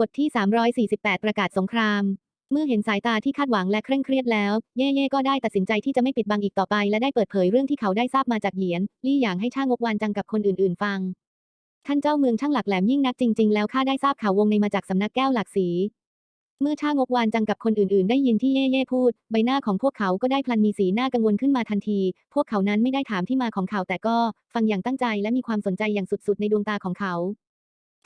บทที่ 348 ประกาศสงคราม เมื่อเห็นสายตาที่คาดหวังและเคร่งเครียดแล้ว เย่เย่ก็ได้ตัดสินใจที่จะไม่ปิดบังอีกต่อไป และได้เปิดเผยเรื่องที่เขาได้ทราบมาจากเหยียน ลี่หยางให้ช่างงกวานจังกับคนอื่น ๆ ฟัง ท่านเจ้าเมืองช่างหลักแหลมยิ่งนักจริง ๆ แล้วข้าได้ทราบข่าววงในมาจากสำนักแก้วหลักสีเมื่อช่างงกวานจังกับคนอื่นๆ ได้ยินที่เย่เย่พูด ใบหน้าของพวกเขาก็ได้พลันมีสีหน้ากังวลขึ้นมาทันที พวกเขานั้นไม่ได้ถามที่มาของข่าวแต่ก็ ฟังอย่างตั้งใจและมีความสนใจอย่างสุดๆ ในดวงตาของเขา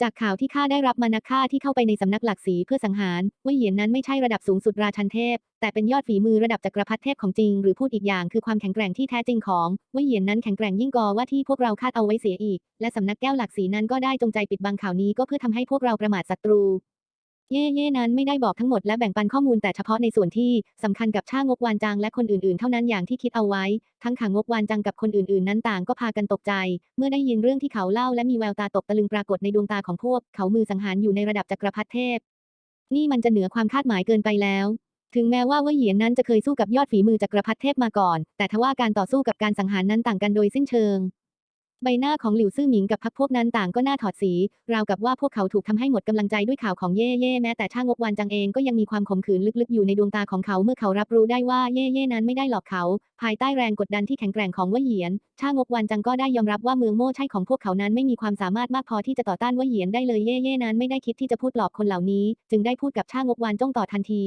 จากข่าวที่ข้าได้รับมานักฆ่าที่เข้าไปในสำนักหลักสีเพื่อสังหารเว่ยเหยียนนั้นไม่ใช่ระดับสูงสุดราชันเทพ แต่เป็นยอดฝีมือระดับจักรพรรดิเทพของจริง หรือพูดอีกอย่างคือความแข็งแกร่งที่แท้จริงของเว่ยเหยียนนั้นแข็งแกร่งยิ่งกว่าว่าที่พวกเราคาดเอาไว้เสียอีก และสำนักแก้วหลักสีนั้นก็ได้จงใจปิดบังข่าวนี้ก็เพื่อทำให้พวกเราประมาทศัตรู เย่เย่นั้นไม่ได้บอกทั้งหมดและแบ่งปันข้อมูลแต่เฉพาะในส่วนที่สำคัญกับช่างกวานจังและคนอื่นๆ เท่านั้นอย่างที่คิดเอาไว้ ทั้งขางงกวานจังกับคนอื่นๆ นั้นต่างก็พากันตกใจ เมื่อได้ยินเรื่องที่เขาเล่าและมีแววตาตกตะลึงปรากฏในดวงตาของพวก เขามือสังหารอยู่ในระดับจักรพรรดิเทพ นี่มันจะเหนือความคาดหมายเกินไปแล้ว ถึงแม้ว่าเว่ยเหยียนนั้นจะเคยสู้กับยอดฝีมือจักรพรรดิเทพมาก่อน แต่ทว่าการต่อสู้กับการสังหารนั้นต่างกันโดยสิ้นเชิง ใบหน้าของหลิวซื่อหมิงกับพักพวกนั้นต่างก็น่าถอดสี ราวกับว่าพวกเขาถูกทำให้หมดกำลังใจด้วยข่าวของเย่เย่แม้แต่ช่างงกวานจังเองก็ยังมีความขมขื่นลึกๆอยู่ในดวงตาของเขาเมื่อเขารับรู้ได้ว่าเย่เย่นั้นไม่ได้หลอกเขา ภายใต้แรงกดดันที่แข็งแกร่งของว่ยเหยียน ช่างงกวานจังก็ได้ยอมรับว่าเมืองโม่ใช่ของพวกเขานั้นไม่มีความสามารถมากพอที่จะต่อต้านว่ยเหยียนได้เลยเย่เย่นั้นไม่ได้คิดที่จะพูดหลอกคนเหล่านี้ จึงได้พูดกับช่างงกวานจ้องต่อทันที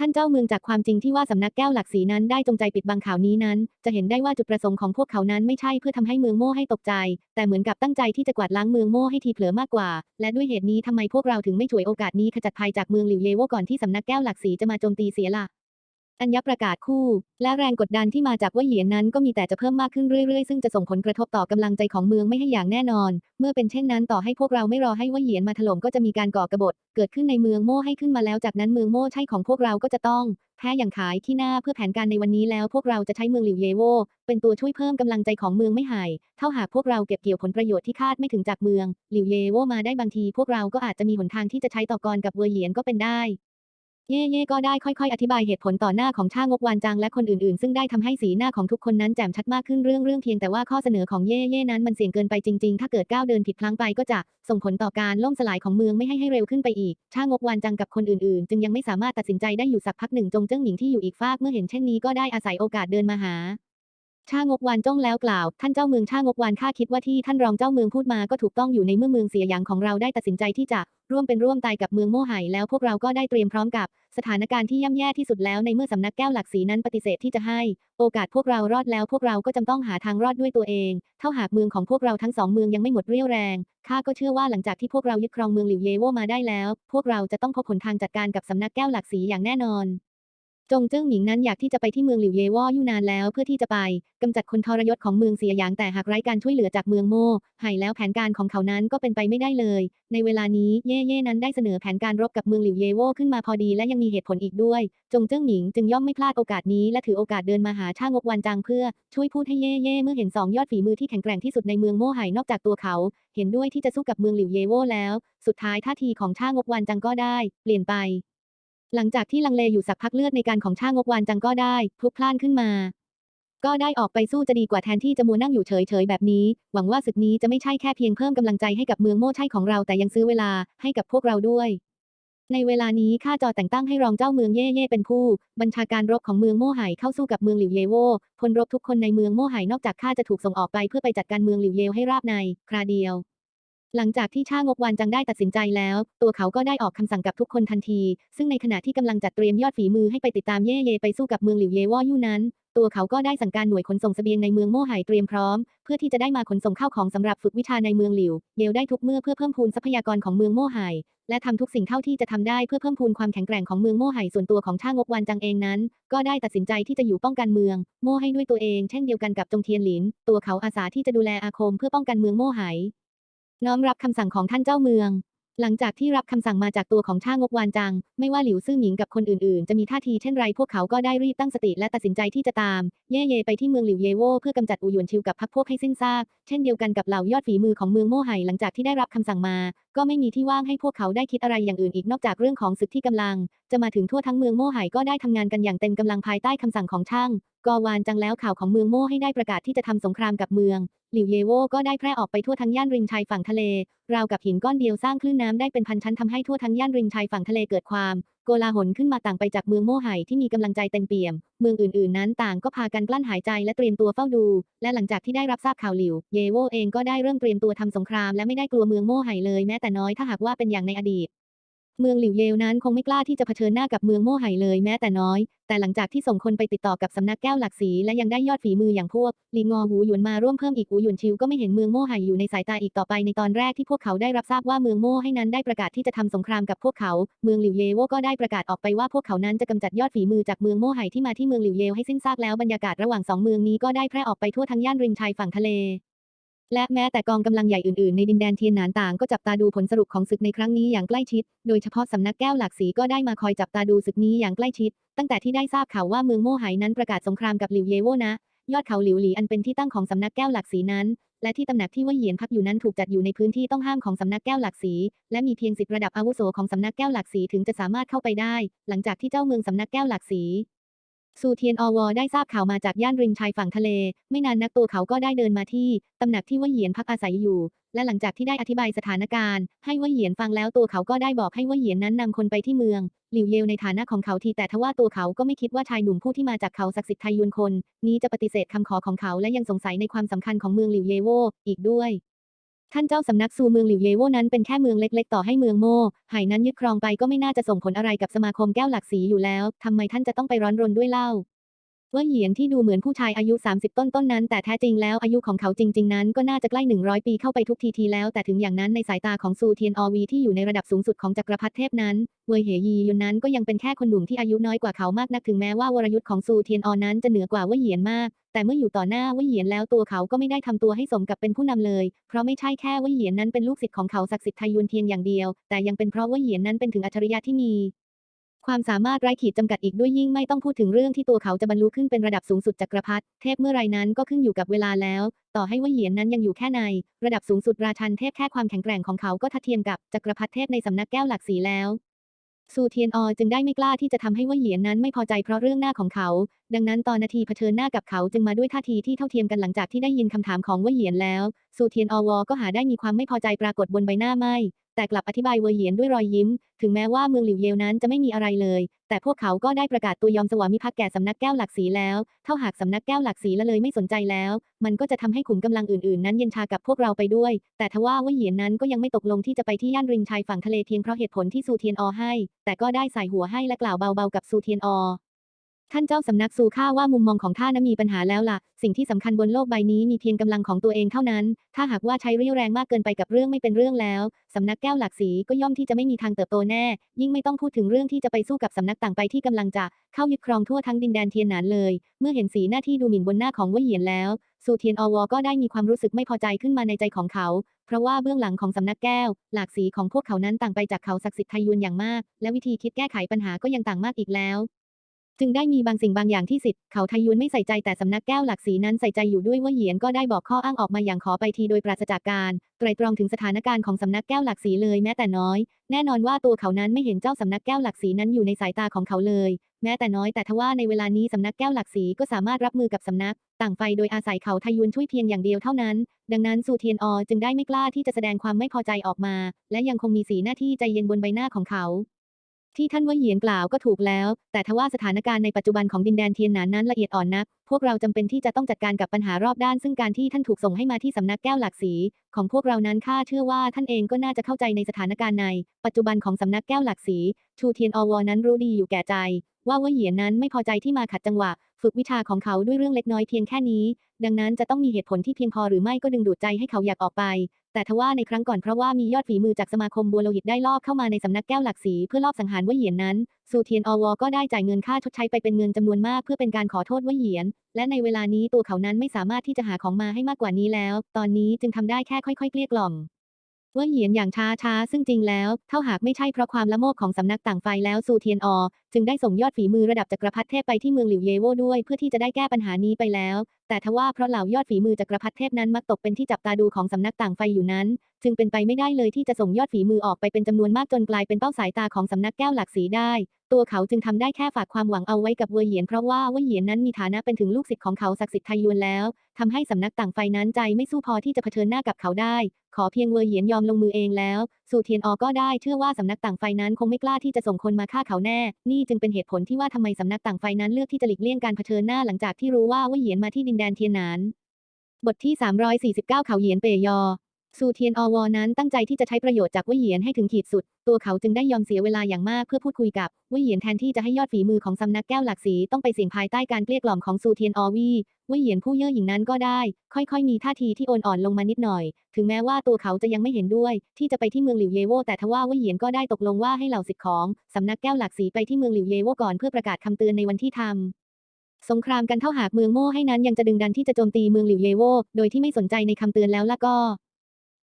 ท่านเจ้าเมืองจากความจริงที่ว่าสำนักแก้วหลักสีนั้นได้จงใจปิดบังข่าวนี้นั้น จะเห็นได้ว่าจุดประสงค์ของพวกเขานั้นไม่ใช่เพื่อทำให้เมืองโม่ให้ตกใจ แต่เหมือนกับตั้งใจที่จะกวาดล้างเมืองโม่ให้ทีเผลอมากกว่า และด้วยเหตุนี้ทำไมพวกเราถึงไม่ฉวยโอกาสนี้ขจัดภัยจากเมืองหลิวเยโวก่อนที่สำนักแก้วหลักสีจะมาโจมตีเสียล่ะ อัญญประกาศคู่ และแรงกดดันที่มาจากว่าเหยียนนั้นก็มีแต่จะเพิ่มมากขึ้นเรื่อยๆ ซึ่งจะส่งผลกระทบต่อกำลังใจของเมืองไม่ให้อย่างแน่นอน เมื่อเป็นเช่นนั้นต่อให้พวกเราไม่รอให้ว่าเหยียนมาถล่มก็จะมีการก่อกระบฏ เกิดขึ้นในเมืองโม่ให้ขึ้นมาแล้วจากนั้นเมืองโม่ใช่ของพวกเราก็จะต้อง แพ้อย่างขายที่หน้าเพื่อแผนการในวันนี้แล้วพวกเราจะใช้เมืองหลิวเยโวเป็นตัวช่วยเพิ่มกำลังใจของเมืองไม่หายเท่าหากพวกเราเก็บเกี่ยวผลประโยชน์ที่คาดไม่ถึงจากเมืองหลิวเยโวมาได้บางที พวกเราก็อาจจะมีหนทางที่จะใช้ต่อกรกับเวอร์เหยียนก็เป็นได้ เย่เย่ก็ได้ค่อยๆ อธิบายเหตุผลต่อหน้าของช่างกวานจังและคนอื่นๆ ซึ่งได้ทำให้สีหน้าของทุกคนนั้นแจ่มชัดมากขึ้นเรื่องเรื่องเพียงแต่ว่าข้อเสนอของเย่เย่นั้นมันเสี่ยงเกินไปจริงๆ ถ้าเกิดก้าวเดินผิดพลั้งไปก็จะส่งผลต่อการล่มสลายของเมืองไม่ให้ให้เร็วขึ้นไปอีก ช่างกวานจังกับคนอื่นๆ จึงยังไม่สามารถตัดสินใจได้อยู่สักพักหนึ่งจงเจิ้งหมิงที่อยู่อีกฟากเมื่อเห็นเช่นนี้ก็ได้อาศัยโอกาสเดินมาหา ช่างกวานจ้องแล้วกล่าว ท่านเจ้าเมืองช่างกวานข้าคิดว่าที่ท่านรองเจ้าเมืองพูดมาก็ถูกต้องอยู่ในเมื่อเมืองเสียหยางของเราได้ตัดสินใจที่จะร่วมเป็นร่วมตายกับเมืองโม่ไห่แล้วพวกเราก็ได้เตรียมพร้อมกับสถานการณ์ที่ย่ำแย่ที่สุดแล้วในเมื่อสำนักแก้วหลักสีนั้นปฏิเสธที่จะให้ โอกาสพวกเรารอดแล้วพวกเราก็จำต้องหาทางรอดด้วยตัวเอง เท่าหากเมืองของพวกเราทั้งสองเมืองยังไม่หมดเรี่ยวแรงข้าก็เชื่อว่าหลังจากที่พวกเรายึดครองเมืองหลิวเยโวมาได้แล้ว พวกเราจะต้องพบผลทางจัดการกับสำนักแก้วหลักสีอย่างแน่นอน จงเจิ้งหมิงนั้นอยากที่จะไปที่เมืองหลิวเยว่อยู่นานแล้วเพื่อที่จะไปกำจัดคนทรยศของเมืองเสียหยางแต่หากไร้การช่วยเหลือจากเมืองโม่ไห่แล้วแผนการของเขานั้นก็เป็นไปไม่ได้เลย ในเวลานี้เย่เย่นั้นได้เสนอแผนการรบกับเมืองหลิวเยว่ขึ้นมาพอดีและยังมีเหตุผลอีกด้วย จงเจิ้งหมิงจึงย่อมไม่พลาดโอกาสนี้และถือโอกาสเดินมาหาช่างกวันจางเพื่อช่วยพูดให้เย่เย่เมื่อเห็นสองยอดฝีมือที่แข็งแกร่งที่สุดในเมืองโม่ไห่นอกจากตัวเขา เห็นด้วยที่จะสู้กับเมืองหลิวเยว่แล้ว สุดท้ายท่าทีของช่างกวันจังก็ได้ เปลี่ยนไป หลังจากที่ลังเลอยู่สักพักเลือดในการของช่างงกวานจังก็ได้พลุกพล่านขึ้นมา ก็ได้ออกไปสู้จะดีกว่าแทนที่จะมัวนั่งอยู่เฉยๆแบบนี้ หวังว่าศึกนี้จะไม่ใช่แค่เพียงเพิ่มกำลังใจให้กับเมืองโม่ใช่ของเราแต่ยังซื้อเวลาให้กับพวกเราด้วย ในเวลานี้ข้าจอแต่งตั้งให้รองเจ้าเมืองเย่เย่เป็นผู้ บัญชาการรบของเมืองโม่ไห่เข้าสู้กับเมืองหลิวเยโวพลรบทุกคนในเมืองโม่ไห่นอกจากข้าจะถูกส่งออกไปเพื่อไปจัดการเมืองหลิวเยวให้ราบใน คราเดียว หลังจากที่ช่างกวานจังได้ตัดสินใจแล้ว ตัวเขาก็ได้ออกคำสั่งกับทุกคนทันที ซึ่งในขณะที่กำลังจัดเตรียมยอดฝีมือให้ไปติดตามเย่เยไปสู้กับเมืองหลิวเยว่อยู่นั้น ตัวเขาก็ได้สั่งการหน่วยขนส่งเสบียงในเมืองโม่ไห่เตรียมพร้อม เพื่อที่จะได้มาขนส่งข้าวของสำหรับฝึกวิชาในเมืองหลิวเยวได้ทุกเมื่อเพื่อเพิ่มพูนทรัพยากรของเมืองโม่ไห่และทำทุกสิ่งเท่าที่จะทำได้เพื่อเพิ่มพูนความแข็งแกร่งของเมืองโม่ไห่ส่วนตัวของช่างกวานจังเองนั้น ก็ได้ตัดสินใจที่จะอยู่ป้องกันเมือง โม่ให้ด้วยตัวเองเช่นเดียวกันกับจงเทียนหลิน ตัวเขาอาสาที่จะดูแลอาคมเพื่อป้องกันเมืองโม่ไห่ น้อมรับคำสั่งของท่านเจ้าเมือง หลังจากที่รับคำสั่งมาจากตัวของช่างกวานจัง ไม่ว่าหลิวซื่อหมิงกับคนอื่นๆ จะมีท่าทีเช่นไรพวกเขาก็ได้รีบตั้งสติและตัดสินใจที่จะตาม เย่เยไปที่เมืองหลิวเยโวเพื่อกำจัดอูหยวนชิวกับพรรคพวกให้สิ้นซาก เช่นเดียวกันกับเหล่ายอดฝีมือของเมืองโม่ไห่หลังจากที่ได้รับคำสั่งมา ก็ไม่มีที่ว่างให้พวกเขาได้คิดอะไรอย่างอื่นอีกนอกจากเรื่องของศึกที่กำลัง จะมาถึงทั่วทั้งเมืองโม่ไห่ก็ได้ทำงานกันอย่างเต็มกำลังภายใต้คำสั่งของช่างกอวานจังแล้วข่าวของเมืองโม่ให้ได้ประกาศที่จะทำสงครามกับเมือง หลิวเยโวก็ได้แพร่ออกไปทั่วทั้งย่านริมชายฝั่งทะเล ราวกับหินก้อนเดียวสร้างคลื่นน้ำได้เป็นพันชั้นทำให้ทั่วทั้งย่านริมชายฝั่งทะเลเกิดความ โกลาหลขึ้นมาต่างไปจากเมืองโม่ไห่ที่มีกำลังใจเต็มเปี่ยม เมืองอื่นๆนั้นต่างก็พากันกลั้นหายใจและเตรียมตัวเฝ้าดู และหลังจากที่ได้รับทราบข่าวหลิว เยโวเองก็ได้เริ่มเตรียมตัวทำสงครามและไม่ได้กลัวเมืองโม่ไห่เลยแม้แต่น้อยถ้าหากว่าเป็นอย่างในอดีต เมืองหลิวเยวนั้นคงไม่กล้าที่จะเผชิญหน้ากับเมืองโม่ไห่เลยแม้แต่น้อย แต่หลังจากที่ส่งคนไปติดต่อกับสำนักแก้วหลักสีและยังได้ยอดฝีมืออย่างพวกลีงอหูหยวนมาร่วมเพิ่มอีกหูหยวนชิวก็ไม่เห็นเมืองโม่ไห่อยู่ในสายตาอีกต่อไปในตอนแรกที่พวกเขาได้รับทราบว่าเมืองโม่ให้นั้นได้ประกาศที่จะทำสงครามกับพวกเขา เมืองหลิวเยวก็ได้ประกาศออกไปว่าพวกเขานั้นจะกำจัดยอดฝีมือจากเมืองโม่ไห่ที่มาที่เมืองหลิวเยวให้สิ้นซากแล้วบรรยากาศระหว่างสองเมืองนี้ก็ได้แพร่ออกไปทั่วทั้งย่านริมชายฝั่งทะเล และแม้แต่กองกำลังใหญ่อื่นๆ ในดินแดนเทียนหนานต่างก็จับตาดูผลสรุปของศึกในครั้งนี้อย่างใกล้ชิด โดยเฉพาะสำนักแก้วหลากสีก็ได้มาคอยจับตาดูศึกนี้อย่างใกล้ชิด ตั้งแต่ที่ได้ทราบข่าวว่าเมืองโม่ไหนั้นประกาศสงครามกับหลิวเยโวนะ ยอดเขาหลิวหลีอันเป็นที่ตั้งของสำนักแก้วหลากสีนั้น และที่ตำหนักที่ว่าเหยียนพักอยู่นั้นถูกจัดอยู่ในพื้นที่ต้องห้ามของสำนักแก้วหลากสี และมีเพียงสิทธิระดับอาวุโสของสำนักแก้วหลากสีถึงจะสามารถเข้าไปได้ หลังจากที่เจ้าเมืองสำนักแก้วหลากสี ซูเทียนอวได้ทราบข่าวมาจากย่านริมชายฝั่งทะเล ไม่นานนักตัวเขาก็ได้เดินมาที่ตำหนักที่ว่าเหยียนพักอาศัยอยู่ และหลังจากที่ได้อธิบายสถานการณ์ ให้ว่าเหยียนฟังแล้วตัวเขาก็ได้บอกให้ว่าเหยียนนั้นนำคนไปที่เมือง หลิวเยวในฐานะของเขาทีแต่ทว่าตัวเขาก็ไม่คิดว่าชายหนุ่มผู้ที่มาจากเขาศักดิ์สิทธิ์ไทยยวนคน นี้จะปฏิเสธคำขอของเขาและยังสงสัยในความสำคัญของเมืองหลิวเยโวอีกด้วย ท่านเจ้าสำนักซูเมืองหลิวเยโวนั้นเป็นแค่เมืองเล็กๆ ต่อให้เมืองโม่ไห่นั้นยึดครองไปก็ไม่น่าจะส่งผลอะไรกับสมาคมแก้วหลักสีอยู่แล้ว ทำไมท่านจะต้องไปร้อนรนด้วยเล่า ว่าเหยียนที่ดูเหมือนผู้ชายอายุ 30 ต้นต้นๆนั้น แต่แท้จริงแล้วอายุของเขาจริง ๆ นั้นก็น่าจะใกล้ 100 ปีเข้าไปทุกทีทีแล้ว แต่ถึงอย่างนั้นในสายตาของซูเทียนอวีที่อยู่ในระดับสูงสุดของจักรพรรดิเทพนั้น เวยเหยียุนนั้นก็ยังเป็นแค่คนหนุ่มที่อายุน้อยกว่าเขามากนักถึงแม้ว่าวรยุทธ์ของซูเทียนอนั้นจะเหนือกว่าว่าเหยียนมาก แต่เมื่ออยู่ต่อหน้าว่าเหยียนแล้วตัวเขาก็ไม่ได้ทำตัวให้สมกับเป็นผู้นำเลย เพราะไม่ใช่แค่ว่าเหยียนนั้นเป็นลูกศิษย์ของเขาศักดิ์สิทธิ์ไทยยวนเพียงอย่างเดียว แต่ยังเป็นเพราะว่าเหยียนนั้นเป็นถึงอัจฉริยะที่มี ความสามารถไร้ขีดจำกัดอีกด้วยยิ่งไม่ต้องพูดถึงเรื่องที่ตัวเขาจะบรรลุขึ้นเป็นระดับสูงสุดจักรพรรดิเทพเมื่อไรนั้นก็ขึ้นอยู่กับเวลาแล้ว ต่อให้ว่าเหยียนนั้นยังอยู่แค่ใน ระดับสูงสุดราชันเทพแค่ความแข็งแกร่งของเขาก็ทัดเทียมกับจักรพรรดิเทพในสำนักแก้วหลักสีแล้วซูเทียนออจึงได้ไม่กล้าที่จะทำให้ว่าเหยียนนั้นไม่พอใจเพราะเรื่องหน้าของเขา ดังนั้นตอนนาทีเผชิญหน้ากับเขาจึงมาด้วยท่าทีที่เท่าเทียมกันหลังจากที่ได้ยินคำถามของว่าเหยียนแล้วซูเทียนอวก็หาได้มีความไม่พอใจปรากฏบนใบหน้าไม่ แต่กลับอธิบายเวอเหียนด้วยรอยยิ้ม ถึงแม้ว่าเมืองหลิวเยวนั้นจะไม่มีอะไรเลย แต่พวกเขาก็ได้ประกาศตัวยอมสวามิภักดิ์แก่สำนักแก้วหลักสีแล้ว เท่าหากสำนักแก้วหลักสีละเลยไม่สนใจแล้ว มันก็จะทำให้ขุมกำลังอื่นๆ นั้นเย็นชากับพวกเราไปด้วย แต่ทว่าเว่าเหียนนั้นก็ยังไม่ตกลงที่จะไปที่ย่านริมชายฝั่งทะเลเพียงเพราะเหตุผลที่ซูเทียนอให้ แต่ก็ได้ใส่หัวให้และกล่าวเบาๆกับซูเทียนอ ท่านเจ้าสำนักซูข้าว่ามุมมองของท่านนั้นมีปัญหาแล้วล่ะ สิ่งที่สำคัญบนโลกใบนี้มีเพียงกำลังของตัวเองเท่านั้น ถ้าหากว่าใช้เรี่ยวแรงมากเกินไปกับเรื่องไม่เป็นเรื่องแล้ว สำนักแก้วหลักสีก็ย่อมที่จะไม่มีทางเติบโตแน่ ยิ่งไม่ต้องพูดถึงเรื่องที่จะไปสู้กับสำนักต่างไปที่กำลังจะเข้ายึดครองทั่วทั้งดินแดนเทียนหนานเลย เมื่อเห็นสีหน้าที่ดูหมิ่นบนหน้าของเว่ยเหยียนแล้วซูเทียนอวก็ได้มีความรู้สึกไม่พอใจขึ้นมาในใจของเขา เพราะว่าเบื้องหลังของสำนักแก้ว หลากสีของพวกเขานั้นต่างไปจากเขาศักดิ์สิทธิ์ไทยยวนอย่างมาก และวิธีคิดแก้ไขปัญหาก็ยังต่างมากอีกแล้ว จึงได้มีบางสิ่งบางอย่างที่สิทธิ์เขาไทยยวนไม่ใส่ใจแต่สำนักแก้วหลักสีนั้นใส่ใจอยู่ด้วยว่าเหยียนก็ได้บอกข้ออ้างออกมาอย่างขอไปทีโดยปราศจากการไตรตรองถึงสถานการณ์ของสำนักแก้วหลักสีเลยแม้แต่น้อย แน่นอนว่าตัวเขานั้นไม่เห็นเจ้าสำนักแก้วหลักสีนั้นอยู่ในสายตาของเขาเลย แม้แต่น้อยแต่ทว่าในเวลานี้สำนักแก้วหลักสีก็สามารถรับมือกับสำนัก ต่างไฟโดยอาศัยเขาไทยยวนช่วยเพียงอย่างเดียวเท่านั้น ดังนั้นซูเทียนอจึงได้ไม่กล้าที่จะแสดงความไม่พอใจออกมา และยังคงมีสีหน้าที่ใจเย็นบนใบหน้าของเขา ที่ท่านว่าเหยียนกล่าวก็ถูกแล้ว แต่ทว่าสถานการณ์ในปัจจุบันของดินแดนเทียนหนานนั้นละเอียดอ่อนนัก พวกเราจำเป็นที่จะต้องจัดการกับปัญหารอบด้าน ซึ่งการที่ท่านถูกส่งให้มาที่สำนักแก้วหลักสี ของพวกเรานั้นข้าเชื่อว่าท่านเองก็น่าจะเข้าใจในสถานการณ์ใน ปัจจุบันของสำนักแก้วหลักสี ชูเทียนอวนั้นรู้ดีอยู่แก่ใจ ว่าว่าเหยียนนั้นไม่พอใจที่มาขัดจังหวะ ฝึกวิชาของเขาด้วยเรื่องเล็กน้อยเพียงแค่นี้ ดังนั้นจะต้องมีเหตุผลที่เพียงพอหรือไม่ก็ดึงดูดใจให้เขาอยากออกไป แต่ทว่าในครั้งก่อนเพราะว่ามียอดฝีมือจากสมาคมบัวโลหิตได้ลอบเข้ามาในสำนักแก้วหลักสีเพื่อลอบสังหารว่าเหยียนนั้นซูเทียนอวก็ได้จ่ายเงินค่าชดใช้ไปเป็นเงินจำนวนมากเพื่อเป็นการขอโทษว่าเหยียน และในเวลานี้ตัวเขานั้นไม่สามารถที่จะหาของมาให้มากกว่านี้แล้ว ตอนนี้จึงทำได้แค่ค่อยๆเกลี้ยกล่อม ว่าเหียนอย่างช้าช้าซึ่งจริงแล้ว เท่าหากไม่ใช่เพราะความละโมบของสำนักต่างไฟแล้วซูเทียนอจึงได้ส่งยอดฝีมือระดับจักรพรรดิเทพไปที่เมืองหลิวเยโวด้วยเพื่อที่จะได้แก้ปัญหานี้ไปแล้ว แต่ทว่าเพราะเหล่ายอดฝีมือจักรพรรดิเทพนั้นมักตกเป็นที่จับตาดูของสำนักต่างไฟอยู่นั้น จึงเป็นไปไม่ได้เลยที่จะส่งยอดฝีมือออกไปเป็นจำนวนมากจนกลายเป็นเป้าสายตาของสำนักแก้วหลักสีได้ ตัวเขาจึงทำได้แค่ฝากความหวังเอาไว้กับเว่ยเหยียนเพราะว่าเว่ยเหยียนนั้นมีฐานะเป็นถึงลูกศิษย์ของเขาศักดิ์สิทธิ์ไทยยวนแล้วทำให้สำนักต่างไฟนั้นใจไม่สู้พอที่จะเผชิญหน้ากับเขาได้ ขอเพียงเว่ยเหยียนยอมลงมือเองแล้ว สู่เทียนออก็ได้เชื่อว่าสำนักต่างไฟนั้นคงไม่กล้าที่จะส่งคนมาฆ่าเขาแน่ นี่จึงเป็นเหตุผลที่ว่าทำไมสำนักต่างไฟนั้นเลือกที่จะหลีกเลี่ยงการเผชิญหน้าหลังจากที่รู้ว่าเว่ยเหยียนมาที่ดินแดนเทียนหนาน บทที่ 349 เขาเหยียนเปยอซูเทียนอวอนั้นตั้งใจที่จะใช้ประโยชน์จากเว่ยเหยียนให้ถึงขีดสุด ตัวเขาจึงได้ยอมเสียเวลาอย่างมากเพื่อพูดคุยกับเว่ยเหยียนแทนที่จะให้ยอดฝีมือของสำนักแก้วหลักสีต้องไปเสี่ยงภายใต้การเกลี้ยกล่อมของซูเทียนอวี ว่ยเหยียนผู้เย่อหยิ่งนั้นก็ได้ ค่อยๆ มีท่าทีที่โอนอ่อนลงมานิดหน่อย ถึงแม้ว่าตัวเขาจะยังไม่เห็นด้วย ที่จะไปที่เมืองหลิวเยโวแต่ทว่าว่ยเหยียนก็ได้ตกลงว่าให้เหล่าสิทธิของสำนักแก้วหลักสีไปที่เมืองหลิวเยโวก่อนเพื่อประกาศคำเตือนในวันที่ทำสงครามกันเท่าหากเมืองโม่ให้นั้นยังจะดึงดันที่จะโจมตีเมืองหลิวเยโว โดยที่ไม่สนใจในคำเตือนแล้วล่ะก็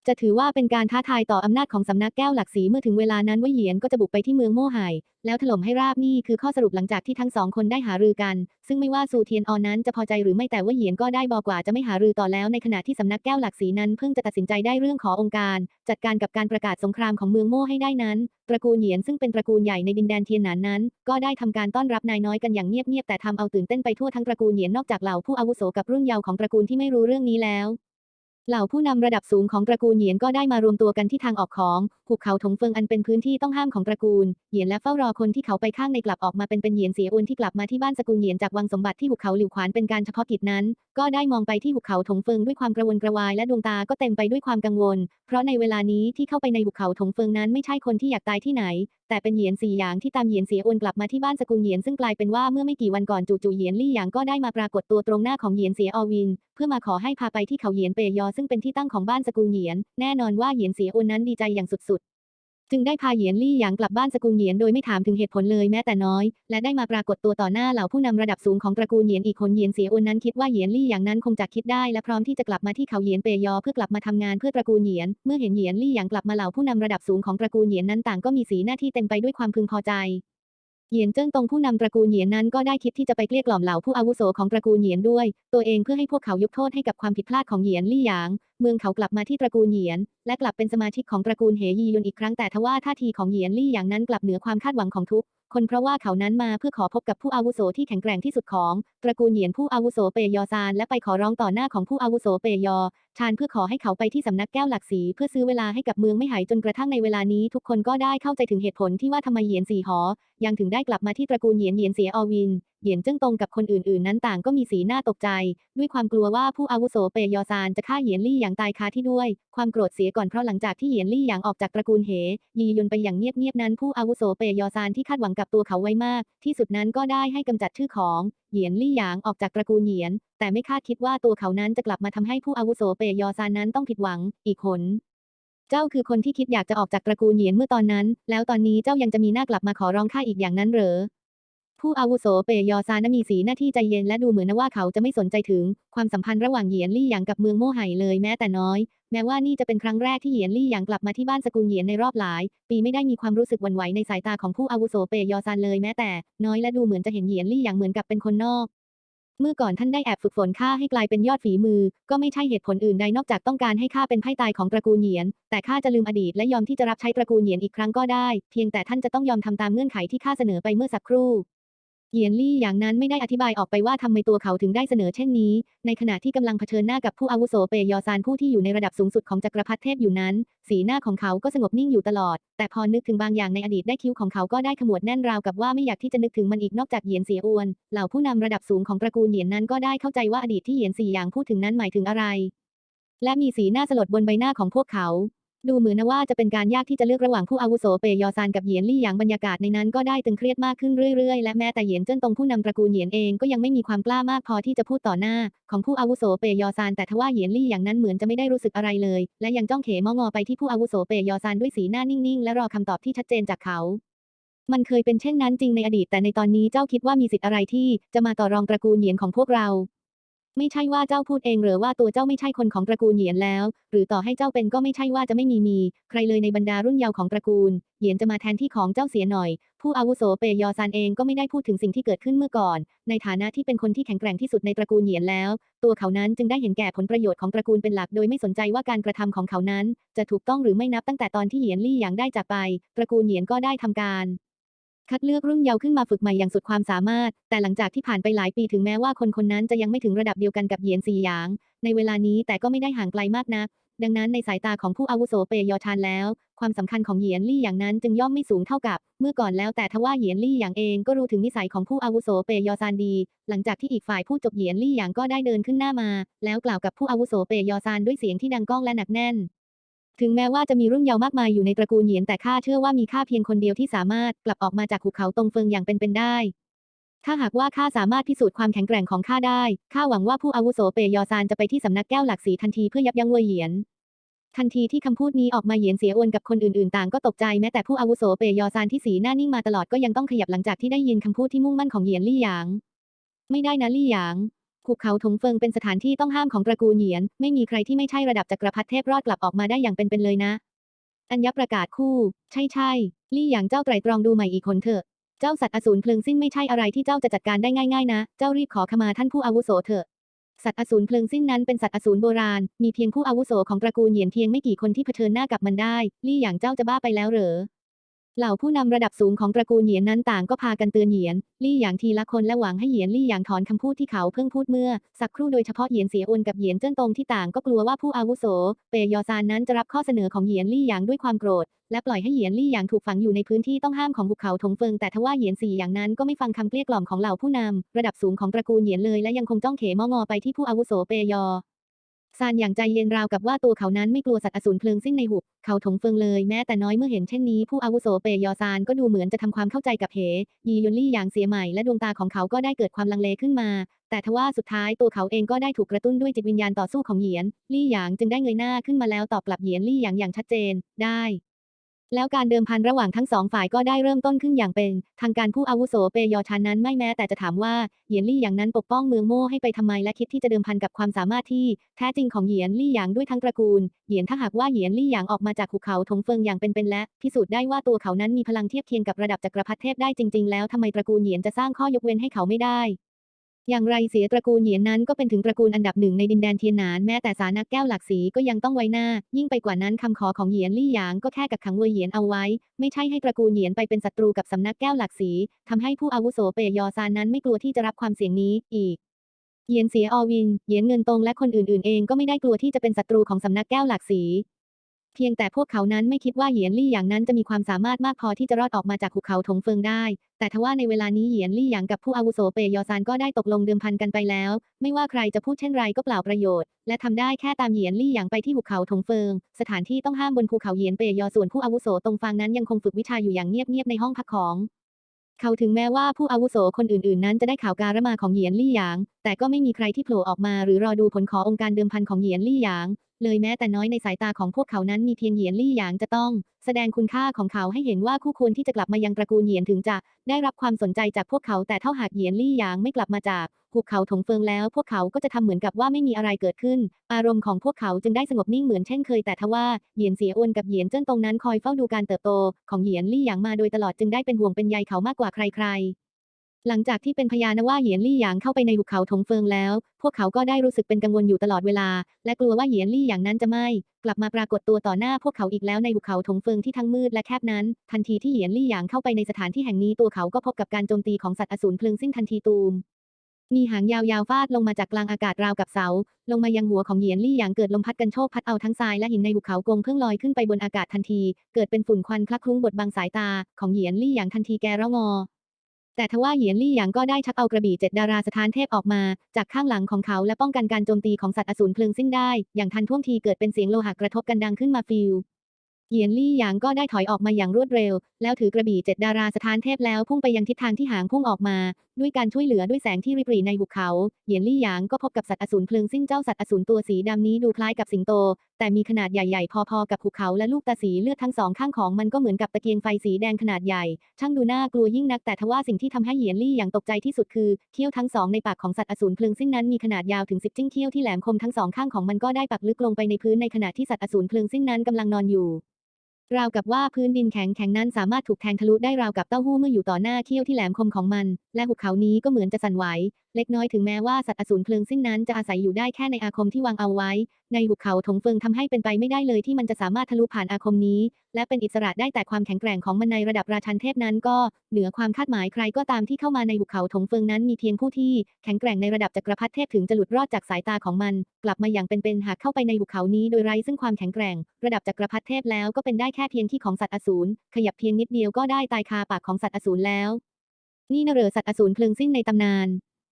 จะถือว่าเป็นการท้าทายต่ออำนาจของสำนักแก้วหลักสีเมื่อถึงเวลานั้นว่เหยียนก็จะบุกไปที่เมืองโม่ไห่แล้วถล่มให้ราบนี่คือข้อสรุปหลังจากที่ทั้งสองคนได้หารือกัน ซึ่งไม่ว่าซูเทียนออนนั้นจะพอใจหรือไม่แต่ว่ยเหยียนก็ได้บอกว่าจะไม่หารือต่อแล้วในขณะที่สำนักแก้วหลักสีนั้นเพิ่งจะตัดสินใจได้เรื่องขอองค์การ จัดการกับการประกาศสงครามของเมืองโม่ให้ได้นั้น ตระกูลเหยียนซึ่งเป็นตระกูลใหญ่ในดินแดนเทียนหนานนั้น ก็ได้ทำการต้อนรับนายน้อยกันอย่างเงียบๆแต่ทำเอาตื่นเต้นไปทั่วทั้งตระกูลเหยียนนอกจากเหล่าผู้อาวุโสกับรุ่นเยาว์ของตระกูลที่ไม่รู้เรื่องนี้แล้ว เหล่าผู้นำระดับสูงของตระกูลเหยียนก็ได้มารวมตัวกันที่ทางออกของภูเขาถงเฟิงอันเป็นพื้นที่ต้องห้ามของตระกูลเหยียนและเฝ้ารอคนที่เขาไปข้างในกลับออกมาเป็นเป็นเหยียนเสียอวนที่กลับมาที่บ้านสกุลเหยียนจากวังสมบัติที่หุบเขาหลิวขวานเป็นการเฉพาะกิจนั้น ก็ได้มองไปที่หุบเขาถงเฟิงด้วยความกระวนกระวายและดวงตาก็เต็มไปด้วยความกังวล เพราะในเวลานี้ที่เข้าไปในหุบเขาถงเฟิงนั้นไม่ใช่คนที่อยากตายที่ไหน แต่เป็นเหยียนสี่อย่างที่ตามเหยียนเสียอวนกลับมาที่บ้านสกุลเหยียนซึ่งกลายเป็นว่าเมื่อไม่กี่วันก่อนจู่ๆเหยียนลี่หยางก็ได้มาปรากฏตัวตรงหน้าของเหยียนเสียอวิน เพื่อมาขอให้พาไปที่เขาเหยียนเปยอซึ่งเป็นที่ตั้งของบ้านสกุลเหยียน แน่นอนว่าเหยียนเสียอวนนั้นดีใจอย่างสุดๆ จึงได้พาเหยียนลี่หยางกลับบ้านสกุลเหยียนโดยไม่ถามถึงเหตุผลเลยแม้แต่น้อย และได้มาปรากฏตัวต่อหน้าเหล่าผู้นำระดับสูงของตระกูลเหยียนอีกคนเหยียนเสียอวนนั้นคิดว่าเหยียนลี่หยางนั้นคงจะคิดได้และพร้อมที่จะกลับมาที่เขาเหยียนเปยอเพื่อกลับมาทำงานเพื่อตระกูลเหยียน เมื่อเห็นเหยียนลี่หยางกลับมาเหล่าผู้นำระดับสูงของตระกูลเหยียนนั้นต่างก็มีสีหน้าที่เต็มไปด้วยความพึงพอใจ เหยียนเจิ้งตงผู้นำตระกูลเหยียนนั้นก็ได้คิดที่จะไปเกลี้ยกล่อมเหล่าผู้อาวุโสของตระกูลเหยียนด้วย ตัวเองเพื่อให้พวกเขายกโทษให้กับความผิดพลาดของเหยียนลี่หยาง เมืองเขากลับมาที่ตระกูลเหยียน และกลับเป็นสมาชิกของตระกูลเหยียุนอีกครั้งแต่ทว่าท่าทีของเหยียนลี่หยางนั้นกลับเหนือความคาดหวังของทุก คนเพราะว่าเขานั้นมาเพื่อขอพบกับผู้อาวุโสที่แข็งแกร่งที่สุดของ ตระกูลเหยียนผู้อาวุโสเปยอซานและไปขอร้องต่อหน้าของผู้อาวุโสเปยอชานเพื่อขอให้เขาไปที่สำนักแก้วหลักสีเพื่อซื้อเวลาให้กับเมืองไม่หายจนกระทั่งในเวลานี้ทุกคนก็ได้เข้าใจถึงเหตุผลที่ว่าทำไมเหยียนสีหอ ยังถึงได้กลับมาที่ตระกูลเหยียนเหยียนเสียอวิน เหยียนเจิ้งตงกับคนอื่นๆ นั้นต่างก็มีสีหน้าตกใจ ด้วยความกลัวว่าผู้อาวุโสเปยยอซานจะฆ่าเหยียนลี่อย่างตายคาที่ด้วย ความโกรธเสียก่อนเพราะหลังจากที่เหยียนลี่อย่างออกจากตระกูลเหยียุนไปอย่างเงียบๆนั้นผู้อาวุโสเปยยอซานที่คาดหวังกับตัวเขาไว้มาก ที่สุดนั้นก็ได้ให้กำจัดชื่อของเหยียนลี่หยางออกจากตระกูลเหยียน แต่ไม่คาดคิดว่าตัวเขานั้นจะกลับมาทำให้ผู้อาวุโสเปยยอซานนั้นต้องผิดหวังอีกคนเจ้าคือคนที่คิดอยากจะออกจากตระกูลเหยียนเมื่อตอนนั้น แล้วตอนนี้เจ้ายังจะมีหน้ากลับมาขอร้องข้าอีกอย่างนั้นเหรอ ผู้อาวุโสเปยยอซานมีสีหน้าที่ใจเย็นและดูเหมือนว่าเขาจะไม่สนใจถึง ความสัมพันธ์ระหว่างเหยียนลี่หยางกับเมืองโม่ไห่เลยแม้แต่น้อย แม้ว่านี่จะเป็นครั้งแรกที่เหยียนลี่หยางกลับมาที่บ้านสกุลเหยียนในรอบหลาย ปีไม่ได้มีความรู้สึกหวั่นไหวในสายตาของผู้อาวุโสเปยยอซานเลยแม้แต่ น้อยและดูเหมือนจะเห็นเหยียนลี่หยางเหมือนกับเป็นคนนอกเมื่อก่อนท่านได้แอบฝึกฝนข้าให้กลายเป็นยอดฝีมือ ก็ไม่ใช่เหตุผลอื่นใดนอกจากต้องการให้ข้าเป็นไพ่ตายของตระกูลเหยียน แต่ข้าจะลืมอดีตและยอมที่จะรับใช้ตระกูลเหยียนอีกครั้งก็ได้ เพียงแต่ท่านจะต้องยอมทำตามเงื่อนไขที่ข้าเสนอไปเมื่อสักครู่ เหยียนลี่อย่างนั้นไม่ได้อธิบายออกไปว่าทำไมตัวเขาถึงได้เสนอเช่นนี้ ในขณะที่กำลังเผชิญหน้ากับผู้อาวุโสเปยยอซานผู้ที่อยู่ในระดับสูงสุดของจักรพรรดิเทพอยู่นั้น สีหน้าของเขาก็สงบนิ่งอยู่ตลอด แต่พอนึกถึงบางอย่างในอดีตได้คิ้วของเขาก็ได้ขมวดแน่นราวกับว่าไม่อยากที่จะนึกถึงมันอีกนอกจากเหยียนเสียอวน เหล่าผู้นำระดับสูงของตระกูลเหยียนนั้นก็ได้เข้าใจว่าอดีตที่เหยียนสี่อย่างพูดถึงนั้นหมายถึงอะไร และมีสีหน้าสลดบนใบหน้าของพวกเขา ดูเหมือนนะว่าจะเป็นการยากที่จะเลือกระหว่างผู้อาวุโสเปยยอซานกับเหยียนลี่หยางบรรยากาศในนั้นก็ได้ตึงเครียดมากขึ้นเรื่อยๆ และแม้แต่เหยียนเจิ้นตงผู้นำตระกูลเหยียนเองก็ยังไม่มีความกล้ามากพอที่จะพูดต่อหน้า ของผู้อาวุโสเปยยอซานแต่ทว่าเหยียนลี่หยางนั้นเหมือนจะไม่ได้รู้สึกอะไรเลย และยังจ้องเขมองอไปที่ผู้อาวุโสเปยยอซานด้วยสีหน้านิ่งๆ และรอคำตอบที่ชัดเจนจากเขามันเคยเป็นเช่นนั้นจริงในอดีตแต่ในตอนนี้เจ้าคิดว่ามีสิทธิ์อะไรที่จะมาต่อรองตระกูลเหยียนของพวกเรา ไม่ใช่ว่าเจ้าพูดเองหรือว่าตัวเจ้าไม่ใช่คนของตระกูลเหยียนแล้ว หรือต่อให้เจ้าเป็นก็ไม่ใช่ว่าจะไม่มีมี ใครเลยในบรรดารุ่นเยาว์ของตระกูล เหยียนจะมาแทนที่ของเจ้าเสียหน่อย ผู้อาวุโสเปยยอซานเองก็ไม่ได้พูดถึงสิ่งที่เกิดขึ้นเมื่อก่อน ในฐานะที่เป็นคนที่แข็งแกร่งที่สุดในตระกูลเหยียนแล้ว ตัวเขานั้นจึงได้เห็นแก่ผลประโยชน์ของตระกูลเป็นหลักโดยไม่สนใจว่าการกระทำของเขานั้น จะถูกต้องหรือไม่นับตั้งแต่ตอนที่เหยียนลี่หยางได้จากไป ตระกูลเหยียนก็ได้ทำการ คัดเลือกรุ่นเยาว์ขึ้นมาฝึกใหม่อย่างสุดความสามารถ แต่หลังจากที่ผ่านไปหลายปีถึงแม้ว่าคนคนนั้นจะยังไม่ถึงระดับเดียวกันกับเหยียนซีหยาง ในเวลานี้แต่ก็ไม่ได้ห่างไกลมากนัก ดังนั้นในสายตาของผู้อาวุโสเปยยอชานแล้ว ความสำคัญของเหยียนลี่อย่างนั้นจึงย่อมไม่สูงเท่ากับ เมื่อก่อนแล้วแต่ทว่าเหยียนลี่อย่างเองก็รู้ถึงนิสัยของผู้อาวุโสเปยยอซานดี หลังจากที่อีกฝ่ายผู้จบเหยียนลี่อย่างก็ได้เดินขึ้นหน้ามา แล้วกล่าวกับผู้อาวุโสเปยยอซานด้วยเสียงที่ดังก้องและหนักแน่น ถึงแม้ว่าจะมีรุ่นเยาว์มากมายอยู่ในตระกูลเหยียนแต่ข้าเชื่อว่ามีข้าเพียงคนเดียวที่สามารถกลับออกมาจากหุบเขาตรงเฟิงอย่างเป็นๆได้ ถ้าหากว่าข้าสามารถพิสูจน์ความแข็งแกร่งของข้าได้ ข้าหวังว่าผู้อาวุโสเปยยอซานจะไปที่สำนักแก้วหลักสีทันทีเพื่อยับยั้งเวยเหยียน ทันทีที่คำพูดนี้ออกมาเหยียนเสียอวนกับคนอื่นๆต่างก็ตกใจแม้แต่ผู้อาวุโสเปยยอซานที่สีหน้านิ่งมาตลอดก็ยังต้องขยับหลังจากที่ได้ยินคำพูดที่มุ่งมั่นของเหยียนลี่หยาง ไม่ได้นะลี่หยาง ภูเขาถงเฟิงเป็นสถานที่ต้องห้ามของตระกูลเหยียน ไม่มีใครที่ไม่ใช่ระดับจักรพรรดิเทพรอดกลับออกมาได้อย่างเป็นๆเลยนะ อัญญประกาศคู่ ใช่ใช่ลี่หยางเจ้าไตรตรองดูใหม่อีกคนเถอะ เจ้าสัตว์อสูรเพลิงสิ้นไม่ใช่อะไรที่เจ้าจะจัดการได้ง่ายๆนะ เจ้ารีบขอขมาท่านผู้อาวุโสเถอะ สัตว์อสูรเพลิงสิ้นนั้นเป็นสัตว์อสูรโบราณ มีเพียงผู้อาวุโสของตระกูลเหยียนเพียงไม่กี่คนที่เผชิญหน้ากับมันได้ ลี่หยางเจ้าจะบ้าไปแล้วเหรอ เหล่าผู้นำระดับสูงของตระกูลเหยียนนั้นต่างก็พากันเตือนเหยียนลี่หยางทีละคนและหวังให้เหยียนลี่หยางถอนคำพูดที่เขาเพิ่งพูดเมื่อ สักครู่โดยเฉพาะเหยียนเสียอวนกับเหยียนเจิ้นตงที่ต่างก็กลัวว่าผู้อาวุโส เปยยอซานนั้นจะรับข้อเสนอของเหยียนลี่หยางด้วยความโกรธ และปล่อยให้เหยียนลี่หยางถูกฝังอยู่ในพื้นที่ต้องห้ามของหุบเขาถงเฟิงแต่ทว่าเหยียนสี่อย่างนั้นก็ไม่ฟังคำเกลี้ยกล่อมของเหล่าผู้นำระดับสูงของตระกูลเหยียนเลยและยังคงจ้องเขมองอไปที่ผู้อาวุโสเปยยอ ซานอย่างใจเย็นราวกับว่าตัวเขานั้นไม่กลัวสัตว์อสูรเพลิงสิ้นในหุบ เขาถงเฟิงเลยแม้แต่น้อยเมื่อเห็นเช่นนี้ผู้อาวุโสเปยยอซานก็ดูเหมือนจะทำความเข้าใจกับเหยียุนลี่อย่างเสียใหม่และดวงตาของเขาก็ได้เกิดความลังเลขึ้นมา แต่ทว่าสุดท้ายตัวเขาเองก็ได้ถูกกระตุ้นด้วยจิตวิญญาณต่อสู้ของเหยียนลี่หยางจึงได้เงยหน้าขึ้นมาแล้วตอบกลับเหยียนลี่หยางอย่างชัดเจน ได้ แล้วการเดิมพันระหว่างทั้งสองฝ่ายก็ได้เริ่มต้นขึ้นอย่างเป็น ทางการผู้อาวุโสเปยยอชันนั้นไม่แม้แต่จะถามว่าเหยียนลี่หยางนั้นปกป้องเมืองโม่ให้ไปทำไมและคิดที่จะเดิมพันกับความสามารถที่แท้จริงของเหยียนลี่หยางด้วยทั้งตระกูล เหยียนถ้าหากว่าเหยียนลี่หยางออกมาจากภูเขาถงเฟิงอย่างเป็นๆและ พิสูจน์ได้ว่าตัวเขานั้นมีพลังเทียบเคียงกับระดับจักรพรรดิเทพได้จริง ๆ แล้วทำไมตระกูลเหยียนจะสร้างข้อยกเว้นให้เขาไม่ได้ อย่างไรเสียตระกูลเหยียนนั้นก็เป็นถึงตระกูลอันดับหนึ่งในดินแดนเทียนหนานแม้แต่สานักแก้วหลักสีก็ยังต้องไว้หน้า ยิ่งไปกว่านั้นคำขอของเหยียนลี่หยางก็แค่กักขังเวยเหยียนเอาไว้ ไม่ใช่ให้ตระกูลเหยียนไปเป็นศัตรูกับสำนักแก้วหลักสีทำให้ผู้อาวุโสเปยยอซานนั้นไม่กลัวที่จะรับความเสี่ยงนี้อีกเหยียนเสียอวินเหยียนเงินตรงและคนอื่นๆ เองก็ไม่ได้กลัวที่จะเป็นศัตรูของสำนักแก้วหลักสี เพียงแต่พวกเขานั้นไม่คิดว่าเหยียนลี่อย่างนั้นจะมีความสามารถมากพอที่จะรอดออกมาจากหุบเขาถงเฟิงได้ แต่ทว่าในเวลานี้เหยียนลี่หยางกับผู้อาวุโสเปยยอซานก็ได้ตกลงเดิมพันกันไปแล้ว ไม่ว่าใครจะพูดเช่นไรก็เปล่าประโยชน์ และทำได้แค่ตามเหยียนลี่หยางไปที่หุบเขาถงเฟิง สถานที่ต้องห้ามบนภูเขาเหยียนเปยยอส่วนผู้อาวุโสตรงฟางนั้นยังคงฝึกวิชาอยู่อย่างเงียบๆในห้องพักของเขาถึงแม้ว่าผู้อาวุโสคนอื่นๆ นั้นจะได้ข่าวการะมาของเหยียนลี่หยาง แต่ก็ไม่มีใครที่โผล่ออกมาหรือรอดูผลขอองค์การเดิมพันของเหยียนลี่หยาง เลยแม้แต่น้อยในสายตาของพวกเขานั้นมีเพียงเหยียนลี่หยางจะต้อง แสดงคุณค่าของเขาให้เห็นว่าคู่ควรที่จะกลับมายังตระกูลเหยียนถึงจะได้รับความสนใจจากพวกเขาแต่ถ้าหากเหยียนลี่หยางไม่กลับมาจากภูเขาถงเฟิงแล้วพวกเขาก็จะทำเหมือนกับว่าไม่มีอะไรเกิดขึ้น อารมณ์ของพวกเขาจึงได้สงบนิ่งเหมือนเช่นเคยแต่ทว่าเหยียนเสียอวนกับเหยียนเจิ้นตรงนั้นคอยเฝ้าดูการเติบโต ของเหยียนลี่หยางมาโดยตลอดจึงได้เป็นห่วงเป็นใยเขามากกว่าใครๆ หลังจากที่เป็นพยานว่าเหยียนลี่หยางเข้าไปในหุบเขาถงเฟิงแล้ว พวกเขาก็ได้รู้สึกเป็นกังวลอยู่ตลอดเวลา และกลัวว่าเหยียนลี่หยางนั้นจะไม่ กลับมาปรากฏตัวต่อหน้าพวกเขาอีกแล้วในหุบเขาถงเฟิงที่ทั้งมืดและแคบนั้น ทันทีที่เหยียนลี่หยางเข้าไปในสถานที่แห่งนี้ตัวเขาก็พบกับการโจมตีของสัตว์อสูรเพลิงสิ้นทันทีตูมมีหางยาวๆฟาดลงมาจากกลางอากาศราวกับเสา ลงมายังหัวของเหยียนลี่หยางเกิดลมพัดกันโชกพัดเอาทั้งทรายและหินในหุบเขากงเพิ่งลอยขึ้นไปบนอากาศทันที เกิดเป็นฝุ่นควันคลักคลุ้งบดบังสายตาของเหยียนลี่หยางทันทีแกร้องอ แต่ทว่าเหยียนลี่หยางก็ได้ชักเอากระบี่เจ็ดดาราสถานเทพออกมา จากข้างหลังของเขาและป้องกันการโจมตีของสัตว์อสูรเพลิงสิ้นได้ อย่างทันท่วงทีเกิดเป็นเสียงโลหะกระทบกันดังขึ้นมาฟิวเหยียนลี่หยางก็ได้ถอยออกมาอย่างรวดเร็ว แล้วถือกระบี่เจ็ดดาราสถานเทพแล้วพุ่งไปยังทิศทางที่หางพุ่งออกมา ด้วยการช่วยเหลือด้วยแสงที่ริบหรี่ในหุบเขา เหยียนลี่หยางก็พบกับสัตว์อสูรเพลิงสิ้นเจ้าสัตว์อสูรตัวสีดำนี้ดูคล้ายกับสิงโต แต่มีขนาดใหญ่ๆ พอๆ กับภูเขาและลูกตาสีเลือดทั้งสองข้างของมันก็เหมือนกับตะเกียงไฟสีแดงขนาดใหญ่ ช่างดูน่ากลัวยิ่งนักแต่ทว่าสิ่งที่ทำให้เหยียนลี่อย่างตกใจที่สุดคือเขี้ยวทั้งสองในปากของสัตว์อสูรเพลิงสิ้นนั้นมีขนาดยาวถึงสิบจิ้งเขี้ยวที่แหลมคมทั้งสองข้างของมันก็ได้ปักลึกลงไปในพื้นในขณะที่สัตว์อสูรเพลิงสิ้นนั้นกำลังนอนอยู่ ราวกับว่าพื้นดินแข็งแข็งนั้นสามารถถูกแทงทะลุได้ราวกับเต้าหู้เมื่ออยู่ต่อหน้าเขี้ยวที่แหลมคมของมัน และหุบเขานี้ก็เหมือนจะสั่นไหว เล็กน้อยถึงแม้ว่าสัตว์อสูรเพลิงสิ้นนั้นจะอาศัยอยู่ได้แค่ในอาคมที่วางเอาไว้ ในหุบเขาถงเฟิงทำให้เป็นไปไม่ได้เลยที่มันจะสามารถทะลุผ่านอาคมนี้ และเป็นอิสระได้แต่ความแข็งแกร่งของมันในระดับราชันเทพนั้นก็เหนือความคาดหมายใครก็ตามที่เข้ามาในหุบเขาถงเฟิงนั้นมีเพียงผู้ที่แข็งแกร่งในระดับจักรพรรดิเทพถึงจะหลุดรอดจากสายตาของมัน กลับมาอย่างเป็นๆหากเข้าไปในหุบเขานี้โดยไร้ซึ่งความแข็งแกร่ง ระดับจักรพรรดิเทพแล้วก็เป็นได้แค่เพียงที่ของสัตว์อสูรขยับเพียงนิดเดียวก็ได้ตายคาปากของสัตว์อสูรแล้ว นี่นเรอสัตว์อสูรเพลิงสิ้นในตำนาน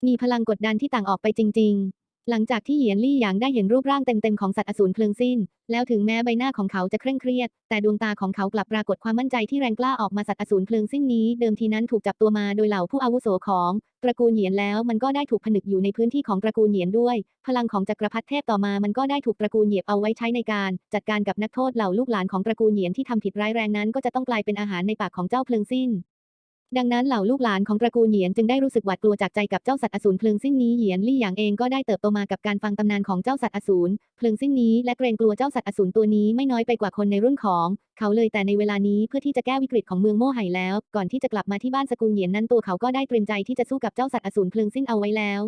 มีพลังกดดันที่ต่างออกไปจริง ๆ หลังจากที่เหยียนลี่หยางได้เห็นรูปร่างเต็มๆของสัตว์อสูรเพลิงสิ้น แล้วถึงแม้ใบหน้าของเขาจะเคร่งเครียด แต่ดวงตาของเขากลับปรากฏความมั่นใจที่แรงกล้าออกมาสัตว์อสูรเพลิงสิ้นนี้ เดิมทีนั้นถูกจับตัวมาโดยเหล่าผู้อาวุโสของตระกูลเหยียนแล้วมันก็ได้ถูกผนึกอยู่ในพื้นที่ของตระกูลเหยียนด้วย พลังของจักรพรรดิเทพต่อมามันก็ได้ถูกตระกูลเหยียบเอาไว้ใช้ในการ จัดการกับนักโทษเหล่าลูกหลานของตระกูลเหยียนที่ทำผิดร้ายแรงนั้น ก็จะต้องกลายเป็นอาหารในปากของเจ้าเพลิงสิ้น ดังนั้นเหล่าลูกหลานของตระกูลเหยียนจึงได้รู้สึกหวาดกลัวจากใจกับเจ้าสัตว์อสูรเพลิงสิ้นนี้เหยียนลี่หยางเองก็ได้เติบโตมากับการฟังตำนานของเจ้าสัตว์อสูรเพลิงสิ้นนี้และเกรงกลัวเจ้าสัตว์อสูรตัวนี้ไม่น้อยไปกว่าคนในรุ่นของ เขาเลยแต่ในเวลานี้เพื่อที่จะแก้วิกฤตของเมืองโม่ไห่แล้ว ก่อนที่จะกลับมาที่บ้านสกุลเหยียนนั้นตัวเขาก็ได้เตรียมใจที่จะสู้กับเจ้าสัตว์อสูรเพลิงสิ้นเอาไว้แล้ว